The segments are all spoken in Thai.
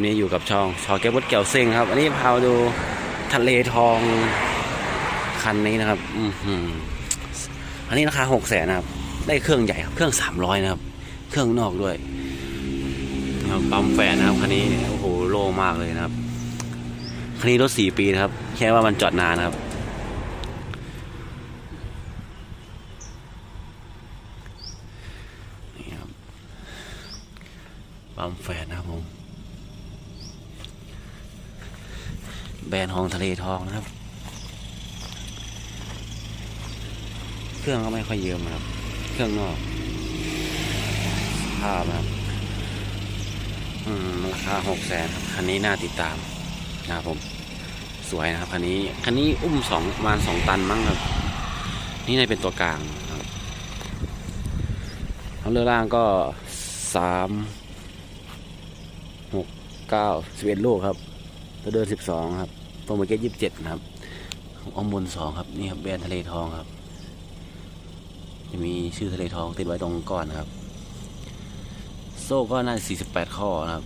นี้อยู่กับช่องชอแก้วบดแก้วเซ็งครับ อันนี้พาดูทะเลทองคันนี้นะครับ อืมอันนี้ราคาหกแสนนะครับ ได้เครื่องใหญ่ครับ เครื่องสามร้อยนะครับ เครื่องนอกด้วยครับปั๊มแฟนนะครับคันนี้โอ้โหโล่งมากเลยนะครับคันนี้รถสี่ปีนะครับ แค่ว่ามันจอดนานนะครับ นี่ครับปั๊มแฟนนะครับผม แบรนด์ของทะเลทองนะครับ เครื่องก็ไม่ค่อยเยอะนะครับ เครื่องนอกภาพครับอืมราคาหกแสนครับคันนี้น่าติดตามนะครับผม สวยนะครับคันนี้คันนี้อุ้มสองประมาณสองตันมั้งครับ นี่ในเป็นตัวกลางครับเรือล่างก็สามหกเก้าสิบเอ็ดลูกครับตัวเดินสิบสองครับ ตัวเมื่อกี้ยี่สิบเจ็ดนะครับองอมบนสองครับนี่ครับแบรนด์ทะเลทองครับ จะมีชื่อทะเลทองติดไว้ตรงก้อนนะครับ โซ่ก็น่าสี่สิบแปดข้อนะครับ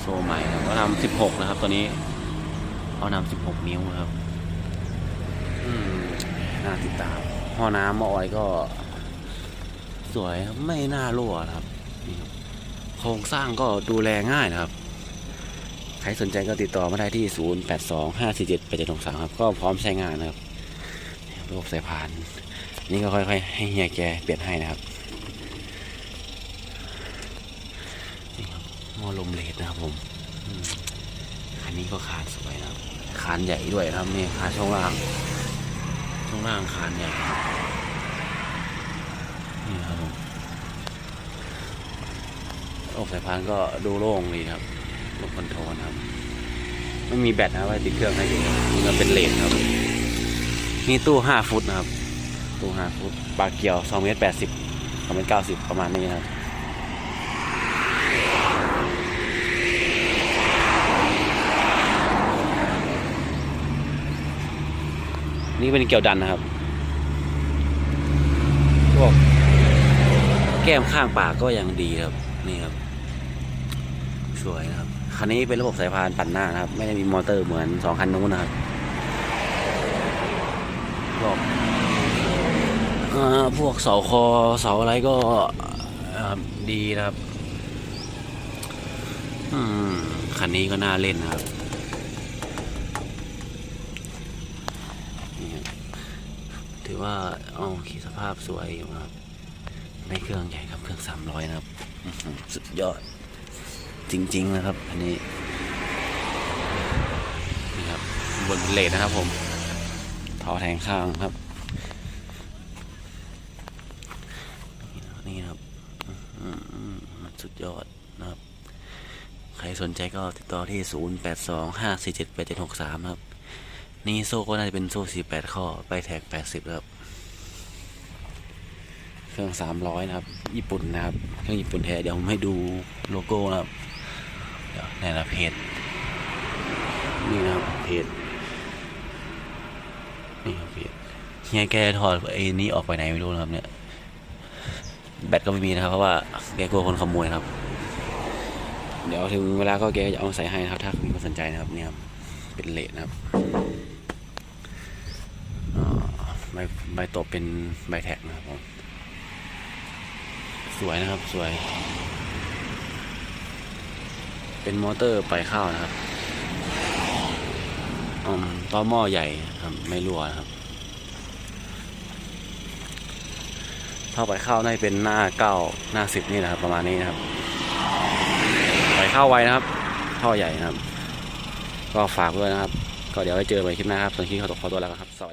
โซ่ใหม่ก็ทำสิบหกนะครับตัวนี้เอานำสิบหกนิ้วนะครับอืมน่าติดตามห้อน้ำมออยก็ สวยไม่น่ารั่วครับนี่ครับ ครงสร้างก็ดูแลง่ายนะครับ ใครสนใจก็ติดต่อมาได้ที่ 0 8 2 5 4 7 8 7 6 3ครับ ก็พร้อมใช้งานนะครับระบบสายพาน นี่ก็ค่อยๆ ให้เฮียแกเปลี่ยนให้นะครับนี่ครับหม้อลมเลดนะครับผมอันนี้ก็คานสวยนะครับคานใหญ่ด้วยนะครับนี่คานช่องล่าง ช่องล่างคานใหญ่นี่ครับผม ระบบสายพานก็ดูโล่งดีครับระบคอนโทรนะครับ ไม่มีแบตนะไว้ติดเครื่องให้อยู่นี่ก็เป็นเลนครับ นี่ตู้ห้าฟุตนะครับ ตู้ห้าฟุต ปากเกี่ยวสองเมตรแปดสิบสองเมตรเก้าสิบประมาณนี้นะครับนี่เป็นเกี่ยวดันนะครับพวกแก้มข้างปากก็ยังดีครับ นี่ครับ สวยนะครับ คันนี้เป็นระบบสายพานปั่นหน้านะครับ ไม่ได้มีมอเตอร์เหมือนสองคันนู้นนะครับพวกเอ่อพวกเสาคอเสาอะไรก็ดีนะครับคันนี้ก็น่าเล่นนะครับถือว่าเอาขีสภาพสวยอยู่ครับไม่เครื่องใหญ่ครับเครื่องสามร้อยนะครับ สุดยอด จริงๆนะครับ อันนี้นี่ครับบนเลทนะครับผมทอแทงข้างครับ นี่ครับสุดยอดนะครับ ใครสนใจก็ติดต่อที่ 0 8 2 5 4 7 8 7 6 3 ครับ นี่โซ่ก็น่าจะเป็นโซ่ 48 ข้อ ไปแท็ก 80 ครับเครื่อง 300 นะครับ ญี่ปุ่นนะครับ เครื่องญี่ปุ่นแท้ เดี๋ยวผมให้ดูโลโก้นะครับ เดี๋ยวในละเพจนี่นะครับเพจนี่ครับเพจเฮียแกถอดไอ้นี้ออกไปไหนไม่รู้นะครับเนี่ยแบตก็ไม่มีนะครับ เพราะว่าแกกลัวคนขโมยครับ เดี๋ยวถึงเวลาก็แกจะเอามาใส่ให้นะครับ ถ้ามีคนสนใจนะครับเนี่ยครับเป็นเลทนะครับอ่าใบใบตบเป็นใบแท็กนะครับผมสวยนะครับสวย เป็นมอเตอร์ปล่อยข้าวนะครับอมต่อหม้อใหญ่ครับ ไม่รั่วครับท่อปล่อยข้าวน่าจะเป็นหน้าเก้าหน้าสิบนี่นะครับ ประมาณนี้นะครับปล่อยข้าวไวนะครับ ท่อใหญ่นะครับ ก็ฝากด้วยนะครับ ก็เดี๋ยวไว้เจอกันคลิปหน้าครับส่วนคลิปเขาตกขอตัวแล้วครับสวัสดี